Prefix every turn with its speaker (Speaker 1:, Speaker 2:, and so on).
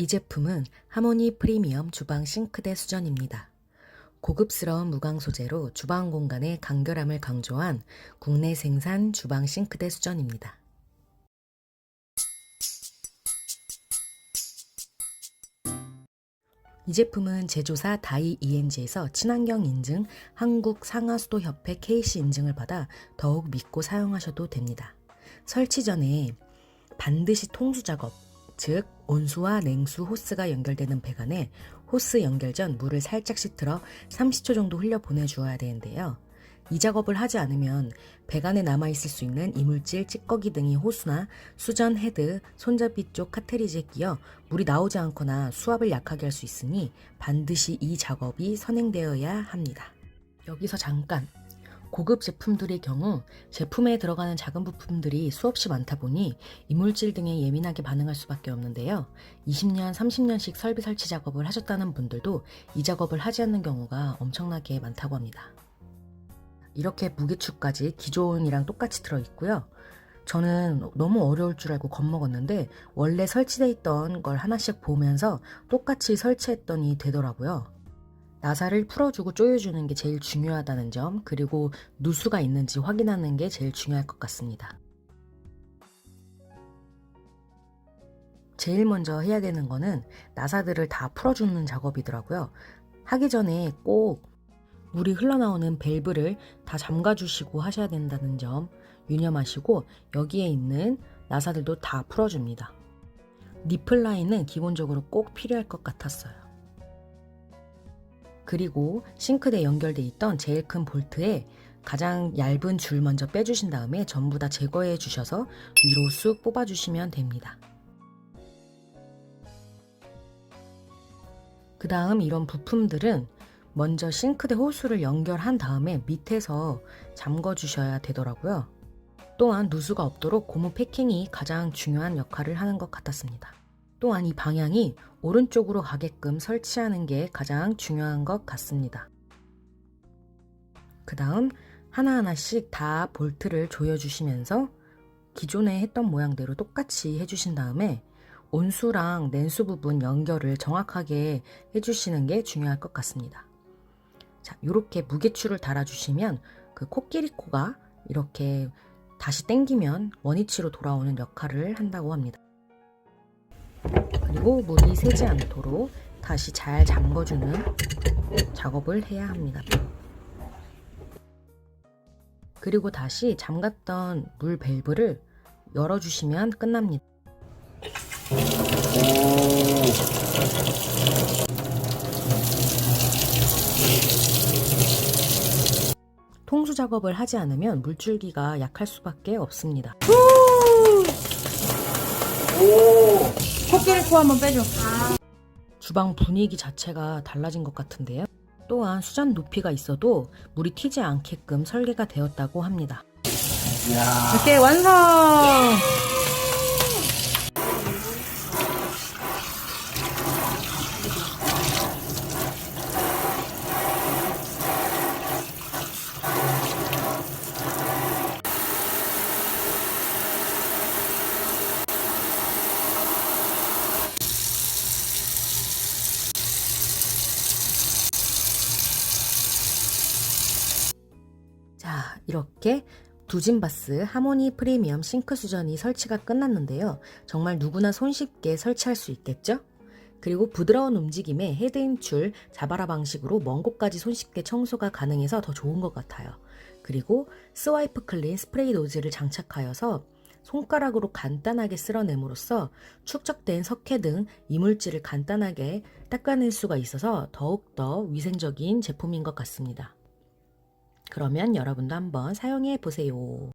Speaker 1: 이 제품은 하모니 프리미엄 주방 싱크대 수전입니다. 고급스러운 무광 소재로 주방 공간의 간결함을 강조한 국내 생산 주방 싱크대 수전입니다. 이 제품은 제조사 다이 ENG에서 친환경 인증 한국 상하수도협회 KC 인증을 받아 더욱 믿고 사용하셔도 됩니다. 설치 전에 반드시 통수 작업, 즉 온수와 냉수 호스가 연결되는 배관에 호스 연결 전 물을 살짝씩 틀어 30초 정도 흘려 보내주어야 되는데요. 이 작업을 하지 않으면 배관에 남아있을 수 있는 이물질, 찌꺼기 등이 호수나 수전 헤드, 손잡이 쪽 카트리지에 끼어 물이 나오지 않거나 수압을 약하게 할 수 있으니 반드시 이 작업이 선행되어야 합니다. 여기서 잠깐 고급 제품들의 경우 제품에 들어가는 작은 부품들이 수없이 많다 보니 이물질 등에 예민하게 반응할 수밖에 없는데요. 20년, 30년씩 설비 설치 작업을 하셨다는 분들도 이 작업을 하지 않는 경우가 엄청나게 많다고 합니다. 이렇게 무게추까지 기존이랑 똑같이 들어있고요. 저는 너무 어려울 줄 알고 겁먹었는데 원래 설치되어 있던 걸 하나씩 보면서 똑같이 설치했더니 되더라고요. 나사를 풀어주고 조여주는 게 제일 중요하다는 점, 그리고 누수가 있는지 확인하는 게 제일 중요할 것 같습니다. 제일 먼저 해야 되는 거는 나사들을 다 풀어주는 작업이더라고요. 하기 전에 꼭 물이 흘러나오는 밸브를 다 잠가주시고 하셔야 된다는 점 유념하시고 여기에 있는 나사들도 다 풀어줍니다. 니플 라인은 기본적으로 꼭 필요할 것 같았어요. 그리고 싱크대 연결돼 있던 제일 큰 볼트에 가장 얇은 줄 먼저 빼주신 다음에 전부 다 제거해 주셔서 위로 쑥 뽑아주시면 됩니다. 그 다음 이런 부품들은 먼저 싱크대 호수를 연결한 다음에 밑에서 잠궈 주셔야 되더라고요. 또한 누수가 없도록 고무 패킹이 가장 중요한 역할을 하는 것 같았습니다. 또한 이 방향이 오른쪽으로 가게끔 설치하는 게 가장 중요한 것 같습니다. 그 다음 하나하나씩 다 볼트를 조여주시면서 기존에 했던 모양대로 똑같이 해주신 다음에 온수랑 냉수 부분 연결을 정확하게 해주시는 게 중요할 것 같습니다. 자, 이렇게 무게추를 달아주시면 그 코끼리 코가 이렇게 다시 당기면 원위치로 돌아오는 역할을 한다고 합니다. 그리고 물이 새지 않도록 다시 잘 잠궈주는 작업을 해야 합니다. 그리고 다시 잠갔던 물 밸브를 열어주시면 끝납니다. 통수 작업을 하지 않으면 물줄기가 약할 수밖에 없습니다.
Speaker 2: 코끼리 코 한번 빼줘.
Speaker 1: 주방 분위기 자체가 달라진 것 같은데요. 또한 수전 높이가 있어도 물이 튀지 않게끔 설계가 되었다고 합니다.
Speaker 2: 이렇게 완성!
Speaker 1: 자, 이렇게 두진바스 하모니 프리미엄 싱크 수전이 설치가 끝났는데요. 정말 누구나 손쉽게 설치할 수 있겠죠? 그리고 부드러운 움직임의 헤드인출 자바라 방식으로 먼 곳까지 손쉽게 청소가 가능해서 더 좋은 것 같아요. 그리고 스와이프 클린 스프레이 노즐을 장착하여서 손가락으로 간단하게 쓸어냄으로써 축적된 석회 등 이물질을 간단하게 닦아낼 수가 있어서 더욱더 위생적인 제품인 것 같습니다. 그러면 여러분도 한번 사용해 보세요.